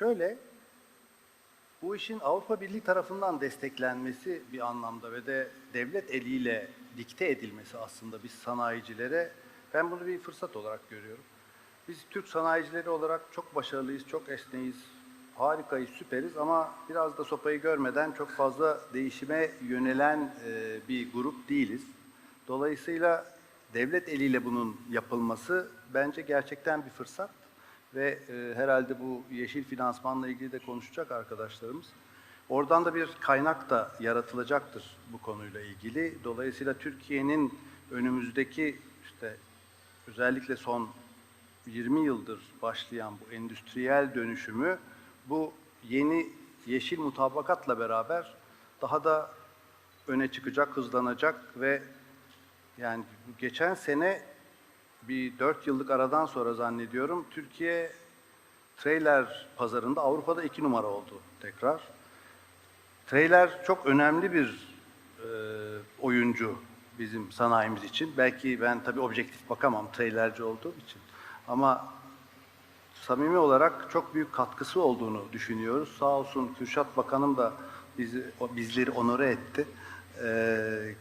Şöyle, bu işin Avrupa Birliği tarafından desteklenmesi bir anlamda ve de devlet eliyle dikte edilmesi aslında biz sanayicilere, ben bunu bir fırsat olarak görüyorum. Biz Türk sanayicileri olarak çok başarılıyız, çok esneyiz, harikayız, süperiz ama biraz da sopayı görmeden çok fazla değişime yönelen e, bir grup değiliz. Dolayısıyla devlet eliyle bunun yapılması bence gerçekten bir fırsat ve e, herhalde bu yeşil finansmanla ilgili de konuşacak arkadaşlarımız. Oradan da bir kaynak da yaratılacaktır bu konuyla ilgili. Dolayısıyla Türkiye'nin önümüzdeki işte özellikle son 20 yıldır başlayan bu endüstriyel dönüşümü bu yeni yeşil mutabakatla beraber daha da öne çıkacak, hızlanacak ve yani geçen sene bir dört yıllık aradan sonra zannediyorum Türkiye trailer pazarında Avrupa'da iki numara oldu tekrar. Trailer çok önemli bir e, oyuncu bizim sanayimiz için. Belki ben tabii objektif bakamam trailerci olduğum için. Ama samimi olarak çok büyük katkısı olduğunu düşünüyoruz. Sağ olsun Kürşat Bakanım da bizi, bizleri onore etti. Ee,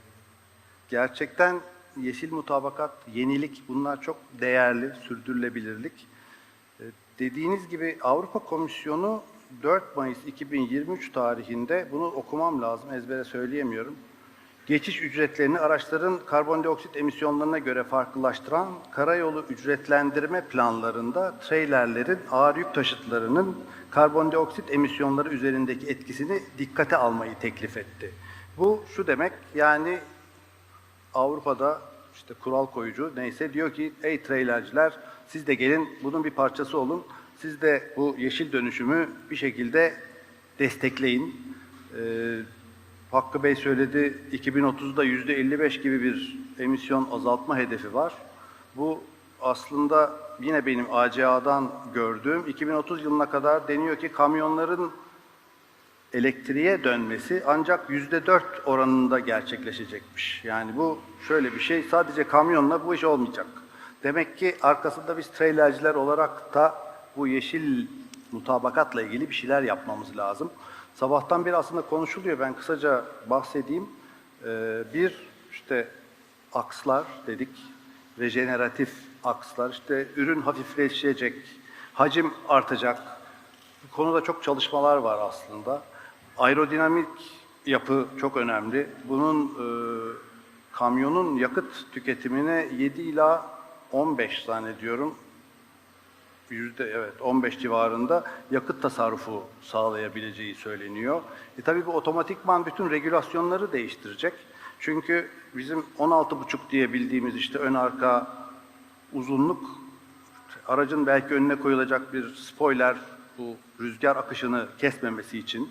gerçekten yeşil mutabakat, yenilik bunlar çok değerli, sürdürülebilirlik. Ee, Dediğiniz gibi Avrupa Komisyonu 4 Mayıs 2023 tarihinde bunu okumam lazım, ezbere söyleyemiyorum. Geçiş ücretlerini araçların karbondioksit emisyonlarına göre farklılaştıran karayolu ücretlendirme planlarında treylerlerin ağır yük taşıtlarının karbondioksit emisyonları üzerindeki etkisini dikkate almayı teklif etti. Bu şu demek yani Avrupa'da işte kural koyucu neyse diyor ki ey treylerciler siz de gelin bunun bir parçası olun. Siz de bu yeşil dönüşümü bir şekilde destekleyin. Ee, Hakkı Bey söyledi 2030'da yüzde 55 gibi bir emisyon azaltma hedefi var. Bu aslında yine benim ACA'dan gördüğüm 2030 yılına kadar deniyor ki kamyonların elektriğe dönmesi ancak yüzde dört oranında gerçekleşecekmiş. Yani bu şöyle bir şey, sadece kamyonla bu iş olmayacak. Demek ki arkasında biz trailerciler olarak da bu yeşil mutabakatla ilgili bir şeyler yapmamız lazım. Sabahtan beri aslında konuşuluyor, ben kısaca bahsedeyim. Ee, bir, işte akslar dedik, rejeneratif akslar, işte ürün hafifleşecek, hacim artacak, bu konuda çok çalışmalar var aslında. Aerodinamik yapı çok önemli. Bunun e, kamyonun yakıt tüketimine 7 ila 15 zannediyorum. Yüzde evet 15 civarında yakıt tasarrufu sağlayabileceği söyleniyor. E tabii bu otomatikman bütün regülasyonları değiştirecek. Çünkü bizim 16,5 diye bildiğimiz işte ön arka uzunluk aracın belki önüne koyulacak bir spoiler bu rüzgar akışını kesmemesi için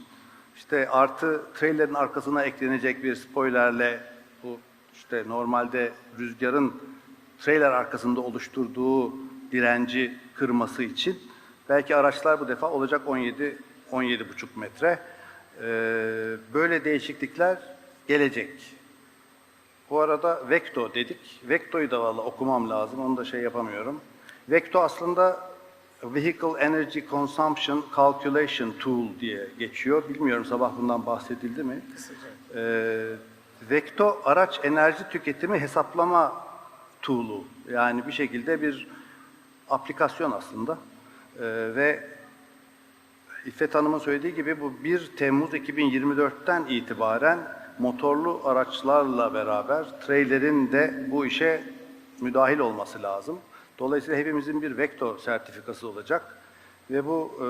işte artı trailerin arkasına eklenecek bir spoilerle bu işte normalde rüzgarın trailer arkasında oluşturduğu direnci kırması için belki araçlar bu defa olacak 17 17,5 metre. Ee, böyle değişiklikler gelecek. Bu arada Vecto dedik. Vecto'yu da valla okumam lazım. Onu da şey yapamıyorum. Vecto aslında Vehicle Energy Consumption Calculation Tool diye geçiyor. Bilmiyorum sabah bundan bahsedildi mi? Ee, Vecto araç enerji tüketimi hesaplama tool'u. Yani bir şekilde bir aplikasyon aslında. Ee, ve İffet Hanım'ın söylediği gibi bu 1 Temmuz 2024'ten itibaren motorlu araçlarla beraber trailerin de bu işe müdahil olması lazım. Dolayısıyla hepimizin bir vektör sertifikası olacak. Ve bu e,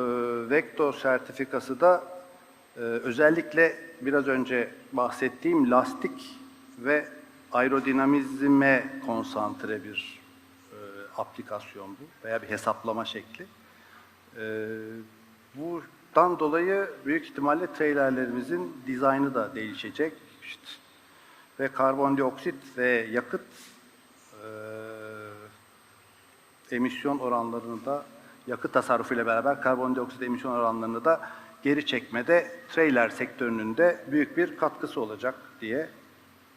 vektör sertifikası da e, özellikle biraz önce bahsettiğim lastik ve aerodinamizme konsantre bir e, aplikasyon bu veya bir hesaplama şekli. Ee, buradan dolayı büyük ihtimalle trailerlerimizin dizaynı da değişecek. İşte. Ve karbondioksit ve yakıt e, emisyon oranlarını da yakıt tasarrufuyla beraber karbondioksit emisyon oranlarını da geri çekmede trailer sektörünün de büyük bir katkısı olacak diye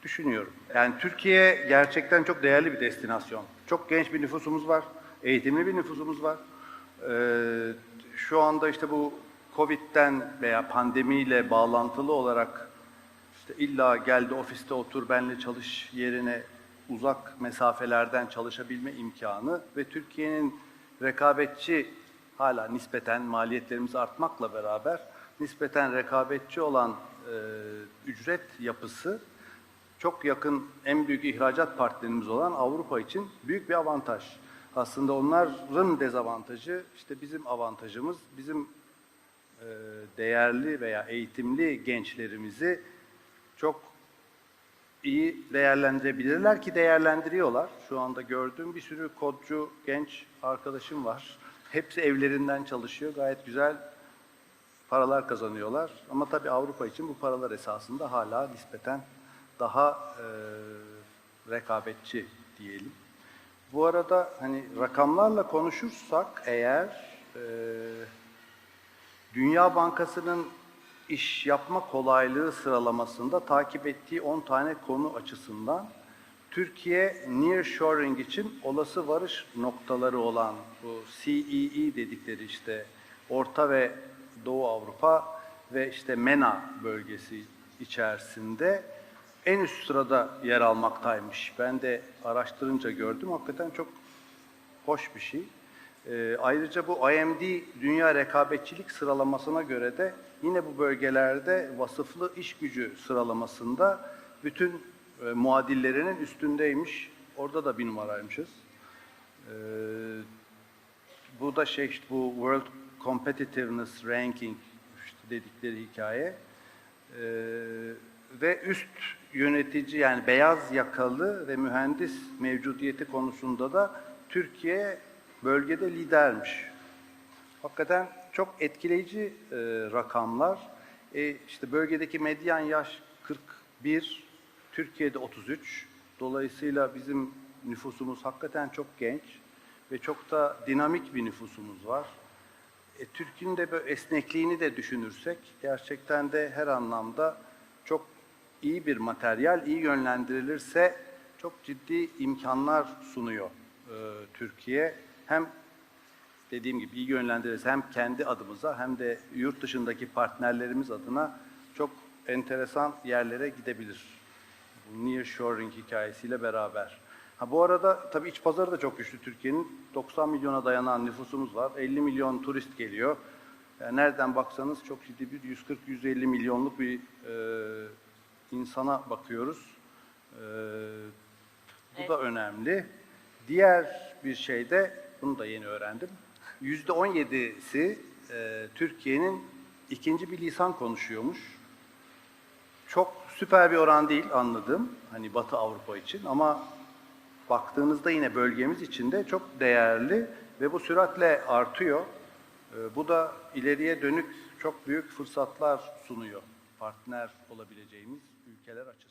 düşünüyorum. Yani Türkiye gerçekten çok değerli bir destinasyon. Çok genç bir nüfusumuz var, eğitimli bir nüfusumuz var. Ee, şu anda işte bu Covid'den veya pandemiyle bağlantılı olarak işte illa geldi ofiste otur benle çalış yerine uzak mesafelerden çalışabilme imkanı ve Türkiye'nin rekabetçi hala nispeten maliyetlerimiz artmakla beraber nispeten rekabetçi olan e, ücret yapısı çok yakın en büyük ihracat partnerimiz olan Avrupa için büyük bir avantaj. Aslında onların dezavantajı işte bizim avantajımız, bizim e, değerli veya eğitimli gençlerimizi çok iyi değerlendirebilirler ki değerlendiriyorlar. Şu anda gördüğüm bir sürü kodcu genç arkadaşım var. Hepsi evlerinden çalışıyor. Gayet güzel paralar kazanıyorlar. Ama tabii Avrupa için bu paralar esasında hala nispeten daha e, rekabetçi diyelim. Bu arada hani rakamlarla konuşursak eğer e, Dünya Bankası'nın iş yapma kolaylığı sıralamasında takip ettiği 10 tane konu açısından Türkiye nearshoring için olası varış noktaları olan bu CEE dedikleri işte Orta ve Doğu Avrupa ve işte MENA bölgesi içerisinde en üst sırada yer almaktaymış. Ben de araştırınca gördüm. Hakikaten çok hoş bir şey. Ee, ayrıca bu IMD Dünya Rekabetçilik sıralamasına göre de yine bu bölgelerde vasıflı iş gücü sıralamasında bütün e, muadillerinin üstündeymiş. Orada da bir numaraymışız. Ee, bu da şey işte bu World Competitiveness Ranking işte dedikleri hikaye. Ee, ve üst yönetici yani beyaz yakalı ve mühendis mevcudiyeti konusunda da Türkiye bölgede lidermiş. Hakikaten çok etkileyici e, rakamlar. E, işte bölgedeki medyan yaş 41, Türkiye'de 33. Dolayısıyla bizim nüfusumuz hakikaten çok genç ve çok da dinamik bir nüfusumuz var. E, Türkiye'nin de böyle esnekliğini de düşünürsek gerçekten de her anlamda çok iyi bir materyal, iyi yönlendirilirse çok ciddi imkanlar sunuyor e, Türkiye. Hem dediğim gibi iyi yönlendirirse hem kendi adımıza hem de yurt dışındaki partnerlerimiz adına çok enteresan yerlere gidebilir. Bu nearshoring hikayesiyle beraber. Ha bu arada tabii iç pazarı da çok güçlü Türkiye'nin. 90 milyona dayanan nüfusumuz var. 50 milyon turist geliyor. Yani nereden baksanız çok ciddi bir 140-150 milyonluk bir e, insana bakıyoruz. E, bu da önemli. Diğer bir şey de, bunu da yeni öğrendim. Yüzde 17'si e, Türkiye'nin ikinci bir lisan konuşuyormuş. Çok süper bir oran değil anladığım, hani Batı Avrupa için ama baktığınızda yine bölgemiz için de çok değerli ve bu süratle artıyor. E, bu da ileriye dönük çok büyük fırsatlar sunuyor partner olabileceğimiz ülkeler açısından.